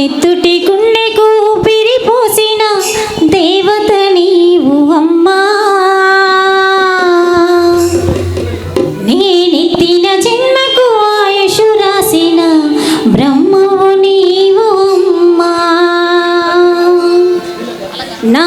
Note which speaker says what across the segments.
Speaker 1: నెత్తుటి గుండెకు ఊపిరి పోసిన దేవత నీవు అమ్మా నేనెత్తిన జన్మకు ఆయుషు రాసిన బ్రహ్మవు నీవు అమ్మా. నా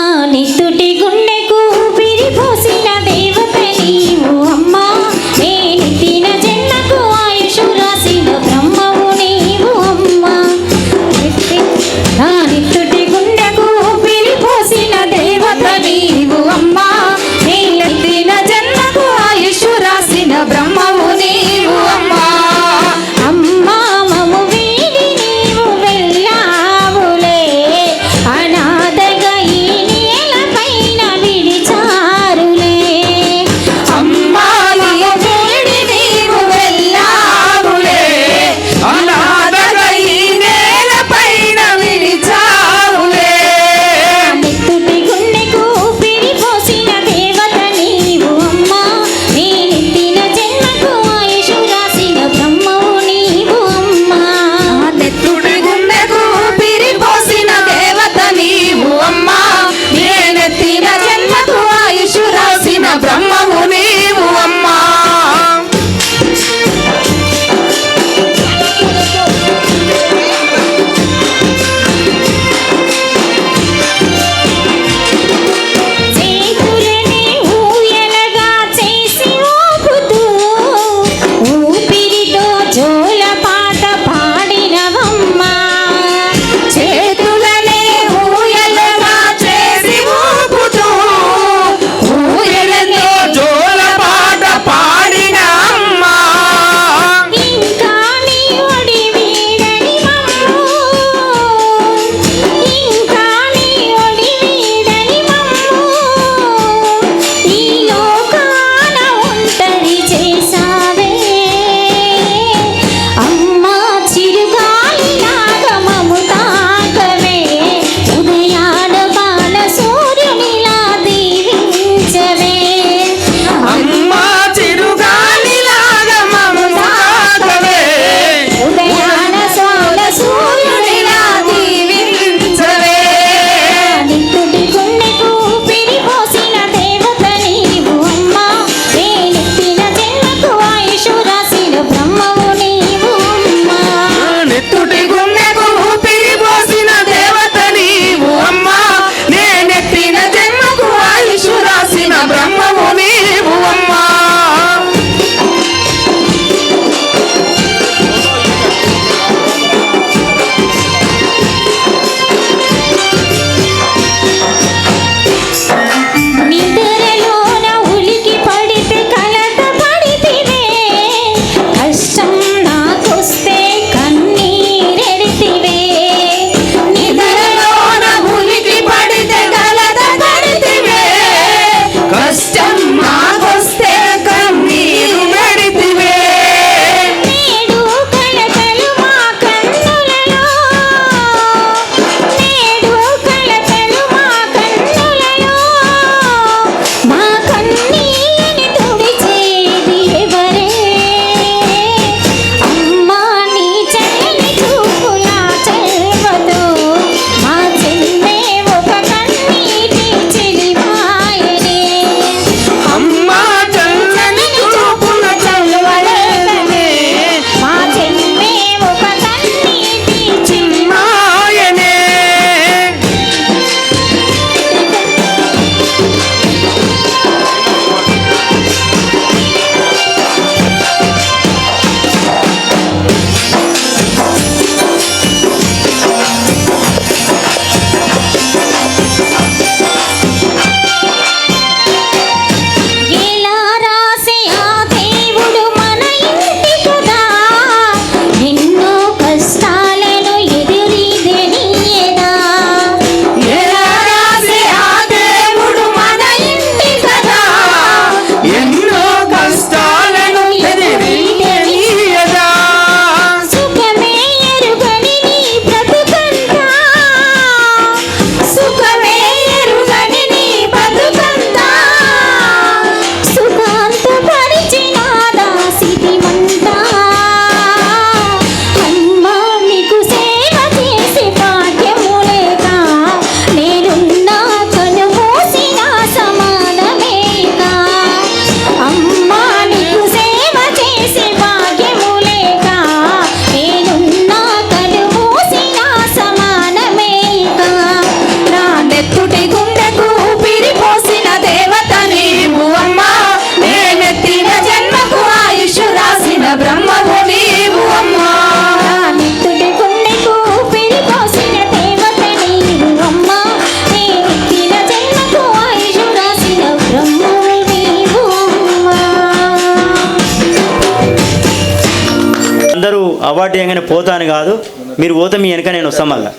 Speaker 2: అందరూ అవార్డు చేయగానే పోతాను కాదు మీరు పోతే మీ వెనక నేను వస్తాం మళ్ళా.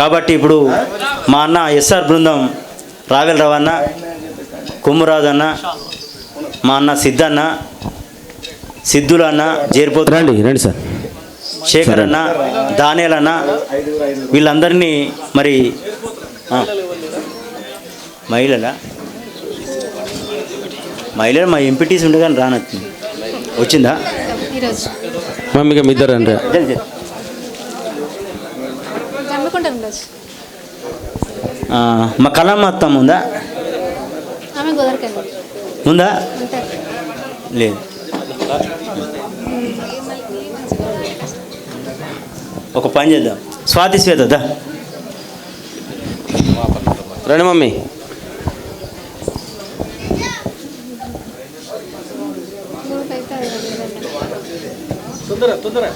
Speaker 2: కాబట్టి ఇప్పుడు మా అన్న ఎస్ఆర్ బృందం రావెల్ రవన్న కుమ్మరాజు అన్న మా అన్న సిద్ధన్న సిద్ధులు అన్న జేరిపోతు
Speaker 3: రండి రండి సార్.
Speaker 2: శేఖర్ అన్న దానియల్ అన్న వీళ్ళందరినీ మరి మహిళలా? మహిళలు మా ఎంపీటీస్ ఉండే కానీ రానొచ్చింది వచ్చిందా?
Speaker 4: ఈరోజు.
Speaker 3: మమ్మీగా మీ ఇద్దరు
Speaker 2: ఆ, మా కళమ్మ అత్తమ్మ ఉందా? ఉందా? లేదు. ఒక పని చేద్దాం. స్వాతి శ్వేత
Speaker 3: రండి మమ్మీ.
Speaker 4: ತೊಂದರೆ ತೊಂದರೆ.